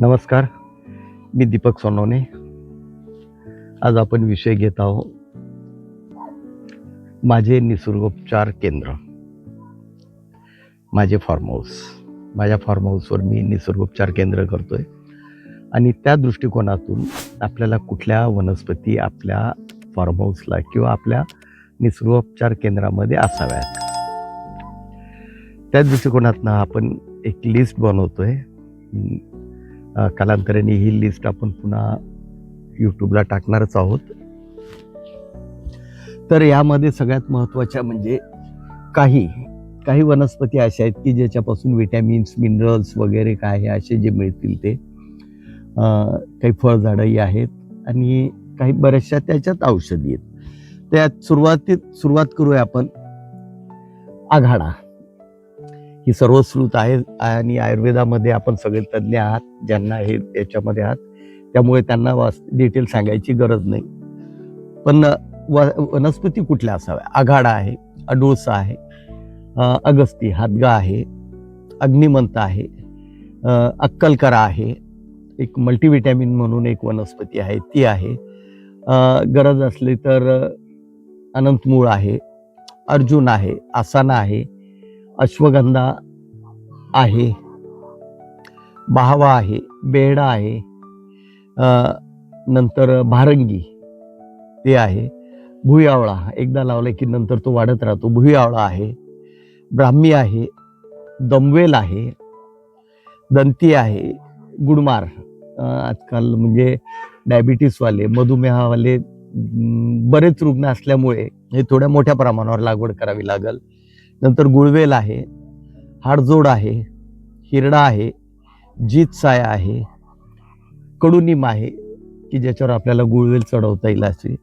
नमस्कार. मी दीपक सोनवणे. आज आपण विषय घेत आहोत माझे निसर्गोपचार केंद्र. माझे फार्म हाऊस माझ्या फार्म हाऊसवर मी निसर्गोपचार केंद्र करतोय. आणि त्या दृष्टिकोनातून आपल्याला कुठल्या वनस्पती आपल्या फार्म हाऊसला किंवा आपल्या निसर्गोपचार केंद्रामध्ये असाव्यात? त्या दृष्टिकोनातनं आपण एक लिस्ट बनवतोय. आहे कालांतराने ही लिस्ट आपण पुन्हा यूट्यूबला टाकणारच आहोत. तर यामध्ये सगळ्यात महत्त्वाच्या म्हणजे काही काही वनस्पती अशा आहेत की ज्याच्यापासून विटॅमिन्स मिनरल्स वगैरे काय आहे असे जे मिळतील ते. काही फळझाडंही आहेत आणि काही बऱ्याचशा त्याच्यात औषधी आहेत. त्यात सुरुवातीत सुरुवात करूया आपण आघाडा. ही सर्वश्रुत आहे आणि आयुर्वेदामध्ये आपण सगळे तज्ज्ञ आहात ज्यांना हे याच्यामध्ये आहात. त्यामुळे त्यांना वास डिटेल सांगायची गरज नाही. पण व वनस्पती कुठल्या असाव्या? आघाडा आहे अडुळसा आहे अगस्ती हादगा आहे अग्निमंत आहे अक्कलकरा आहे एक मल्टीव्हिटॅमिन म्हणून एक वनस्पती आहे ती आहे. गरज असली तर अनंतमूळ आहे अर्जुन आहे आसाना आहे अश्वगंधा आहे बहावा आहे बेहडा आहे नंतर भारंगी ते आहे भुईआवळा एकदा लावला की नंतर तो वाढत राहतो. भुईआवळा आहे ब्राह्मी आहे दमवेल आहे दंती आहे गुडमार. आजकाल म्हणजे डायबिटीसवाले मधुमेहावाले बरेच रुग्ण असल्यामुळे हे थोड्या मोठ्या प्रमाणावर लागवड करावी लागेल. नंतर गुळवेल आहे हाडजोड आहे हिरडा आहे जीत साया आहे कडुनिम आहे की ज्याच्यावर आपल्याला गुळवेल चढवता येईल असे.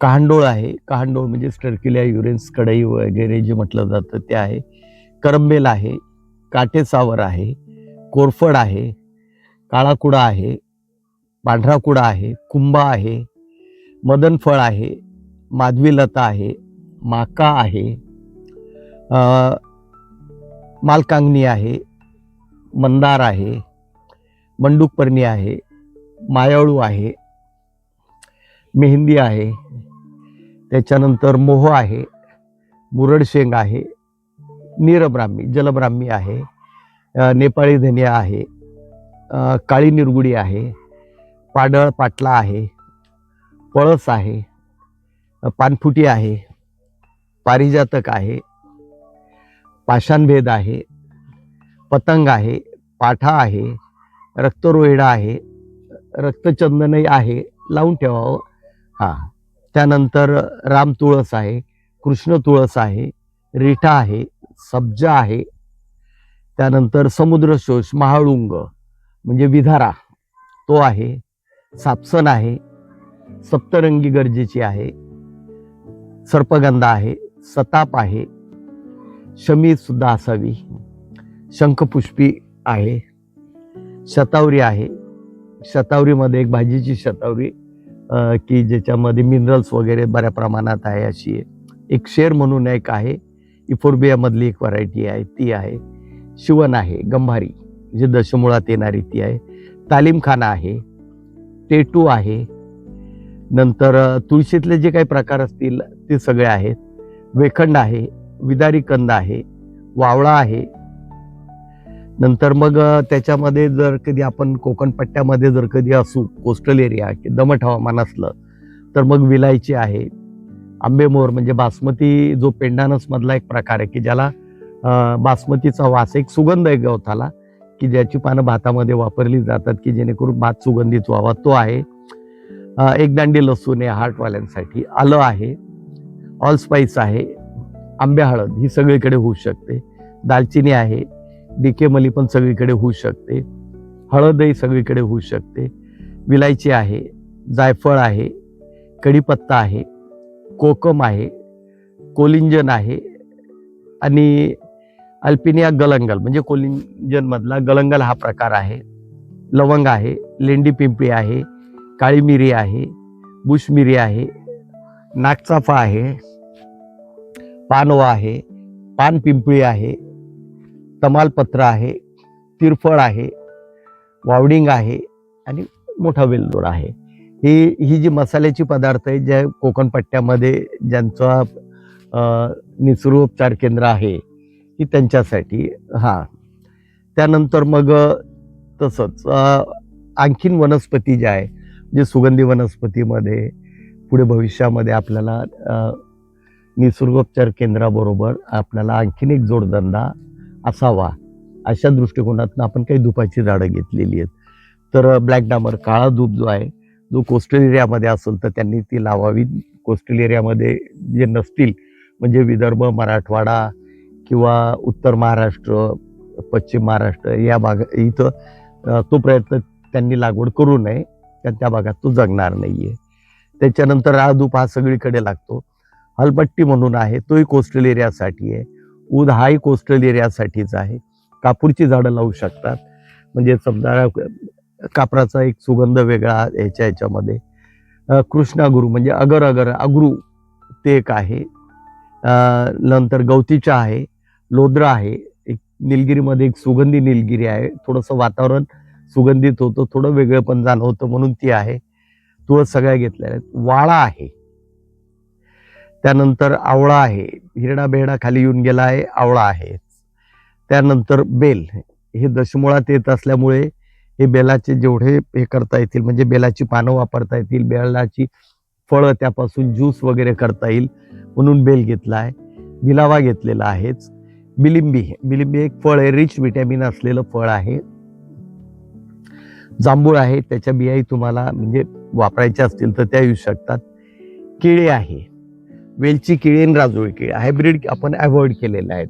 कहांडोळ आहे कहांडोळ म्हणजे स्टर्क्युलिया युरेन्स कढई वगैरे जे म्हटलं जातं ते आहे. करंबेल आहे काटेसावर आहे कोरफड आहे काळाकुडा आहे पांढरा कुडा आहे कुंभा आहे मदनफळ आहे माधवीलता आहे माका आहे मालकांगणी आहे मंदार आहे मंडूकपर्णी आहे मायाळू आहे मेहंदी आहे त्याच्यानंतर मोह आहे मुरडशेंग आहे नीरब्राह्मी जलब्राह्मी आहे नेपाळी धनिया आहे काळी निरगुडी आहे पाडळ पाटला आहे पळस आहे पानफुटी आहे पारिजातक आहे पाषाणभेद आहे पतंग आहे पाठा आहे रक्तरोहिडा आहे रक्तचंदनही आहे लावून ठेवावं. हां. त्यानंतर राम तुळस आहे कृष्ण तुळस आहे रिठा आहे सब्जा आहे. त्यानंतर समुद्रशोष महाळुंग म्हणजे विधारा तो आहे सापसन आहे सप्तरंगी गरजेची आहे सर्पगंधा आहे सताप आहे शमीसुद्धा असावी. शंखपुष्पी आहे. शतावरी आहे. शतावरीमध्ये एक भाजीची शतावरी की ज्याच्यामध्ये मिनरल्स वगैरे बऱ्या प्रमाणात आहे अशी. आहे एक शेर म्हणून एक आहे. इफोर्बियामधली एक व्हरायटी आहे. ती आहे. शिवन आहे. गंभारी. जे दशमुळात येणारी ती आहे. तालीमखाना आहे. टेटू आहे. नंतर तुळशीतले जे काही प्रकार असतील ते सगळे आहेत. वेखंड आहे. विदारी कंद आहे वावळा आहे. नंतर मग त्याच्यामध्ये जर कधी आपण कोकण पट्ट्यामध्ये जर कधी असू कोस्टल एरिया की दमट हवामान असलं तर मग विलायची आहे. आंबेमोर म्हणजे बासमती जो पेंडानसमधला एक प्रकार आहे की ज्याला बासमतीचा वास एक सुगंध आहे गवताला की ज्याची पानं भातामध्ये वापरली जातात की जेणेकरून भात सुगंधित व्हावा. तो आहे एक दांडी लसूण आहे हार्टवाल्यांसाठी. आलं आहे ऑल स्पाइस आहे आंब्या हळद ही सगळीकडे होऊ शकते. दालचिनी आहे डिकेमली पण सगळीकडे होऊ शकते. हळदही सगळीकडे होऊ शकते. विलायची आहे जायफळ आहे कढीपत्ता आहे कोकम आहे कोलिंजन आहे आणि अल्पिनिया गलंगल म्हणजे कोलिंजनमधला गलंगल हा प्रकार आहे. लवंग आहे लेंडी पिंपळी आहे काळी मिरी आहे बुश मिरी आहे नागचाफा आहे पानवा आहे पानपिंपळी आहे तमालपत्र आहे तिरफळ आहे वावडिंग आहे आणि मोठा वेलदोड आहे. ही ही जी मसाल्याची पदार्थ आहे ज्या कोकणपट्ट्यामध्ये ज्यांचा अ, निसर्गोपचार केंद्र आहे ही त्यांच्यासाठी हां. त्यानंतर मग तसंच आणखीन वनस्पती ज्या आहे म्हणजे सुगंधी वनस्पतीमध्ये पुढे भविष्यामध्ये आपल्याला निसर्गोपचार केंद्राबरोबर आपल्याला आणखीन एक जोडधंदा असावा अशा दृष्टिकोनातून आपण काही धुपाची झाडं घेतलेली आहेत. तर ब्लॅक डामर काळा धूप जो आहे जो कोस्टल एरियामध्ये असेल तर त्यांनी ती लावावी. कोस्टल एरियामध्ये जे नसतील म्हणजे विदर्भ मराठवाडा किंवा उत्तर महाराष्ट्र पश्चिम महाराष्ट्र या भाग इथं तो प्रयत्न त्यांनी लागवड करू नये. कारण त्या भागात तो जगणार नाही आहे त्याच्यानंतर राळधूप हा सगळीकडे लागतो. हलपट्टी म्हणून आहे तोही कोस्टल एरियासाठी आहे. ऊद हाही कोस्टल एरियासाठीच आहे. कापूरची झाडं लावू शकतात. म्हणजे समजा कापराचा एक सुगंध वेगळा ह्याच्या ह्याच्यामध्ये कृष्णागुरू म्हणजे अगर अगर अगरू ते एक आहे. नंतर गवतीचा आहे लोद्रा आहे. एक निलगिरीमध्ये एक सुगंधी निलगिरी आहे. थोडंसं वातावरण सुगंधित होतं थोडं वेगळं पण जाणवतं म्हणून ती आहे. तुळस सगळ्या घेतलेल्या आहेत. वाळा आहे. त्यानंतर आवळा आहे. हिरडा बेहडा खाली येऊन गेला आहे आवळा आहे. त्यानंतर बेल. हे दशमुळात येत असल्यामुळे हे बेलाचे जेवढे हे करता येतील म्हणजे बेलाची पानं वापरता येतील बेलाची फळं त्यापासून ज्यूस वगैरे करता येईल म्हणून बेल घेतला आहे बिलावा घेतलेला आहेच. बिलिंबी. बिलिंबी एक फळ आहे रिच विटॅमिन असलेलं फळ आहे. जांभूळ आहे त्याच्या बियाही तुम्हाला म्हणजे वापरायच्या असतील तर त्या येऊ शकतात. केळी आहे. वेलची केळी आणि राजोळी केळी. हायब्रिड आपण अवॉइड केलेल्या आहेत.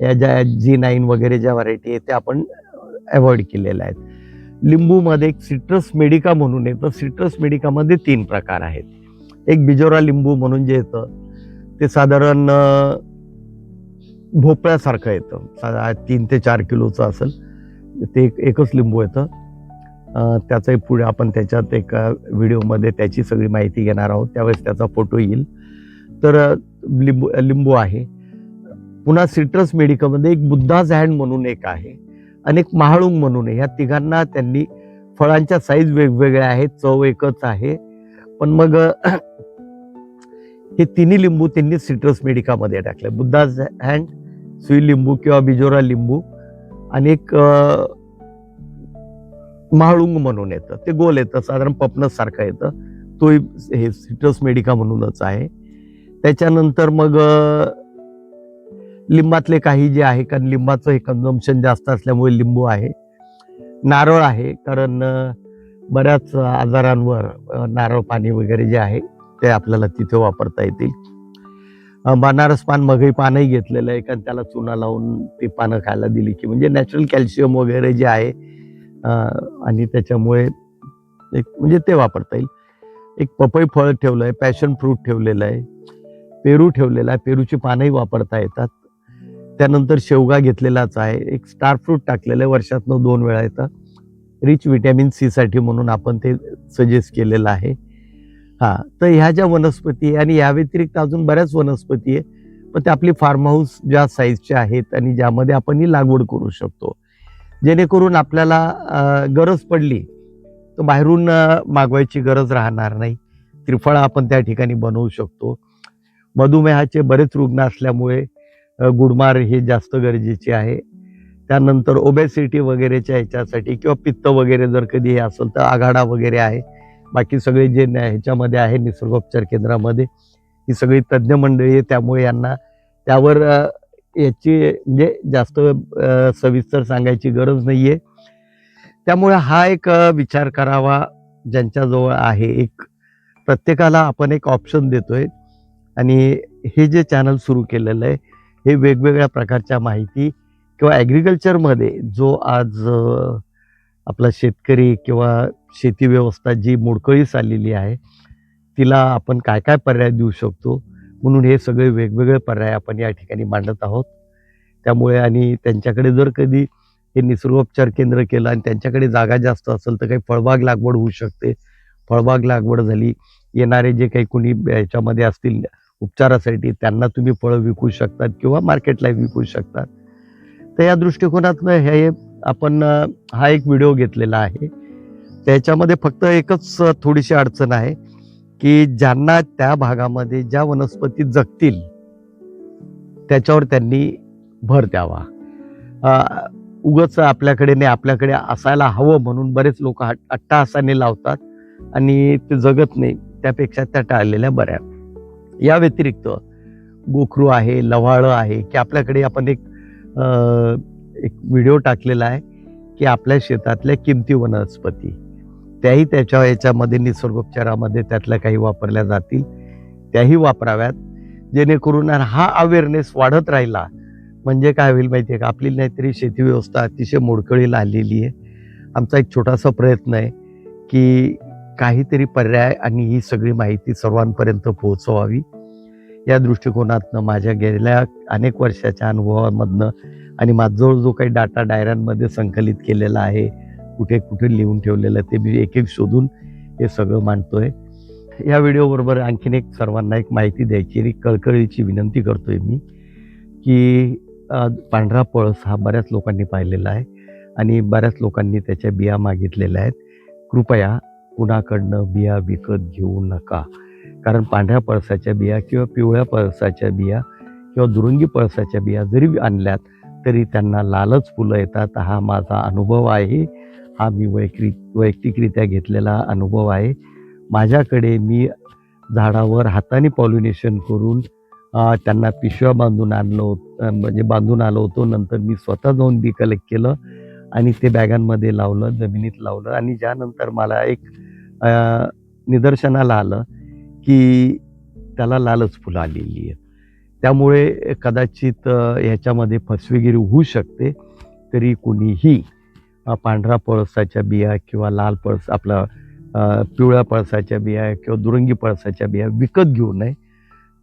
या ज्या जी नाईन वगैरे ज्या व्हरायटी आहेत त्या आपण अवॉइड केलेल्या आहेत. लिंबूमध्ये एक सिट्रस मेडिका म्हणून येतं. सिट्रस मेडिकामध्ये तीन प्रकार आहेत. एक बिजोरा लिंबू म्हणून जे येतं ते साधारण भोपळ्यासारखं येतं. सा- तीन ते चार किलोचं असेल. ते एक एकच लिंबू येतं. त्याचंही पुढे आपण त्याच्यात एका व्हिडिओमध्ये त्याची सगळी माहिती घेणार आहोत. त्यावेळेस त्याचा फोटो येईल. तर लिंबू लिंबू आहे. पुन्हा सिट्रस मेडिकामध्ये एक बुद्धाज हँड म्हणून एक आहे आणि एक महाळुंग म्हणून आहे. ह्या तिघांना त्यांनी फळांच्या साईज वेगवेगळ्या आहेत चव एकच आहे. पण मग हे तिन्ही लिंबू त्यांनी सिट्रस मेडिकामध्ये टाकले. बुद्धाज हँड सुई लिंबू किंवा बिजोरा लिंबू आणि एक महाळुंग म्हणून येतं. ते गोल येतं साधारण पपनस सारखं येतं. तोही हे सिट्रस मेडिका म्हणूनच आहे. त्याच्यानंतर मग लिंबातले काही जे आहे कारण लिंबाचं हे कन्झम्पशन जास्त असल्यामुळे लिंबू आहे नारळ आहे कारण बऱ्याच आजारांवर नारळ पाणी वगैरे जे आहे ते आपल्याला तिथे वापरता येतील. बनारस पान मगही पानही घेतलेलं आहे कारण त्याला चुना लावून ती पानं खायला दिली की म्हणजे नॅचरल कॅल्शियम वगैरे जे आहे आणि त्याच्यामुळे एक म्हणजे ते वापरता येईल. एक पपई फळ ठेवलं आहे पॅशन फ्रूट ठेवलेलं आहे. पेरू ठेवलेला आहे. पेरूची पानंही वापरता येतात. त्यानंतर शेवगा घेतलेलाच आहे. एक स्टार फ्रूट टाकलेलं आहे. वर्षातनं दोन वेळा येतं. रिच विटॅमिन सीसाठी म्हणून आपण ते सजेस्ट केलेलं आहे. हां तर ह्या ज्या वनस्पती आहे आणि या व्यतिरिक्त अजून बऱ्याच वनस्पती आहे. पण ते आपली फार्म हाऊस ज्या साईजच्या आहेत आणि ज्यामध्ये आपण ही लागवड करू शकतो. जेणेकरून आपल्याला गरज पडली तर बाहेरून मागवायची गरज राहणार नाही. त्रिफळा आपण त्या ठिकाणी बनवू शकतो. मधुमेहाचे बरेच रुग्ण असल्यामुळे गुडमार हे जास्त गरजेचे आहे. त्यानंतर ओबेसिटी वगैरेच्या ह्याच्यासाठी किंवा पित्त वगैरे जर कधी हे असेल तर आघाडा वगैरे आहे. बाकी सगळे जे ह्याच्यामध्ये आहे निसर्गोपचार केंद्रामध्ये ही सगळी तज्ज्ञ मंडळी आहे त्यामुळे यांना त्यावर याची म्हणजे जास्त सविस्तर सांगायची गरज नाही आहे त्यामुळे हा एक विचार करावा ज्यांच्याजवळ आहे. एक प्रत्येकाला आपण एक ऑप्शन देतोय. आणि हे जे चॅनल सुरू केलेलं आहे हे वेगवेगळ्या प्रकारच्या माहिती किंवा ॲग्रिकल्चरमध्ये जो आज आपला शेतकरी किंवा शेती व्यवस्था जी मोडकळीस आलेली आहे तिला आपण काय काय पर्याय देऊ शकतो? म्हणून हे सगळे वेगवेगळे पर्याय आपण या ठिकाणी मांडत आहोत. त्यामुळे आणि त्यांच्याकडे जर कधी हे निसर्गोपचार केंद्र केलं आणि त्यांच्याकडे जागा जास्त असेल तर काही फळबाग लागवड होऊ शकते. फळबाग लागवड झाली येणारे जे काही कोणी याच्यामध्ये असतील उपचारासाठी त्यांना तुम्ही फळं विकू शकतात किंवा मार्केटला विकू शकतात. तर या दृष्टिकोनातनं हे आपण हा एक व्हिडिओ घेतलेला आहे. त्याच्यामध्ये फक्त एकच थोडीशी अडचण आहे की ज्यांना त्या भागामध्ये ज्या वनस्पती जगतील त्याच्यावर त्यांनी भर द्यावा. उगच उगाच आपल्याकडे नाही आपल्याकडे असायला हवं म्हणून बरेच लोक अट्टाहासाने लावतात आणि ते जगत नाही त्यापेक्षा त्या टाळलेल्या बऱ्या. या व्यतिरिक्त गोखरू आहे लव्हाळं आहे की आपल्याकडे आपण एक एक व्हिडिओ टाकलेला आहे की आपल्या शेतातल्या किमती वनस्पती त्याही त्याच्या याच्यामध्ये निसर्गोपचारामध्ये त्यातल्या काही वापरल्या जातील त्याही वापराव्यात. जेणेकरून हा अवेअरनेस वाढत राहिला म्हणजे काय होईल माहिती आहे का? आपली नाहीतरी शेती व्यवस्था अतिशय मोडकळीला आलेली आहे. आमचा एक छोटासा प्रयत्न आहे की काहीतरी पर्याय आणि ही सगळी माहिती सर्वांपर्यंत पोहोचवावी. या दृष्टिकोनातनं माझ्या गेल्या अनेक वर्षाच्या अनुभवामधनं आणि माझजवळ जो काही डाटा डायऱ्यांमध्ये संकलित केलेला आहे कुठे कुठे लिहून ठेवलेलं आहे ते मी एक एक शोधून हे सगळं मांडतोय. या व्हिडिओबरोबर आणखीन एक सर्वांना एक माहिती द्यायची आणि कळकळीची विनंती करतोय मी की पांढरा पळस हा बऱ्याच लोकांनी पाहिलेला आहे आणि बऱ्याच लोकांनी त्याच्या बिया मागितलेल्या आहेत. कृपया कुणाकडनं बिया विकत घेऊ नका. कारण पांढऱ्या पळसाच्या बिया किंवा पिवळ्या पळसाच्या बिया किंवा दुरुंगी पळसाच्या बिया जरी आणल्यात तरी त्यांना लालच फुलं येतात. हा माझा अनुभव आहे. हा मी वैयक्तिक वैयक्तिकरित्या घेतलेला अनुभव आहे. माझ्याकडे मी झाडावर हाताने पॉलिनेशन करून त्यांना पिशव्या बांधून आणलो म्हणजे बांधून आलो होतो. नंतर मी स्वतः जाऊन बी कलेक्ट केलं आणि ते बॅगांमध्ये लावलं जमिनीत लावलं आणि ज्यानंतर मला एक निदर्शनाला आलं की त्याला लालच फुलं आलेली आहेत. त्यामुळे कदाचित ह्याच्यामध्ये फसवेगिरी होऊ शकते तरी कुणीही पांढरा पळसाच्या बिया किंवा लाल पळस आपला पिवळ्या पळसाच्या बिया किंवा दुरंगी पळसाच्या बिया विकत घेऊ नये.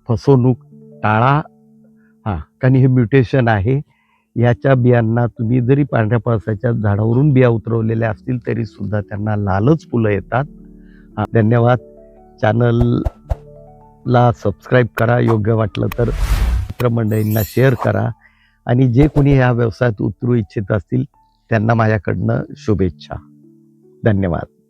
फसवणूक टाळा. हां कारण हे म्युटेशन आहे. याच्या बियांना तुम्ही जरी पांढऱ्या पळसाच्या झाडावरून बिया उतरवलेल्या असतील तरी सुद्धा त्यांना लालच फुलं येतात. धन्यवाद. चॅनलला सबस्क्राईब करा योग्य वाटलं तर मित्रमंडळींना शेअर करा आणि जे कोणी ह्या व्यवसायात उतरू इच्छित असतील त्यांना माझ्याकडनं शुभेच्छा. धन्यवाद.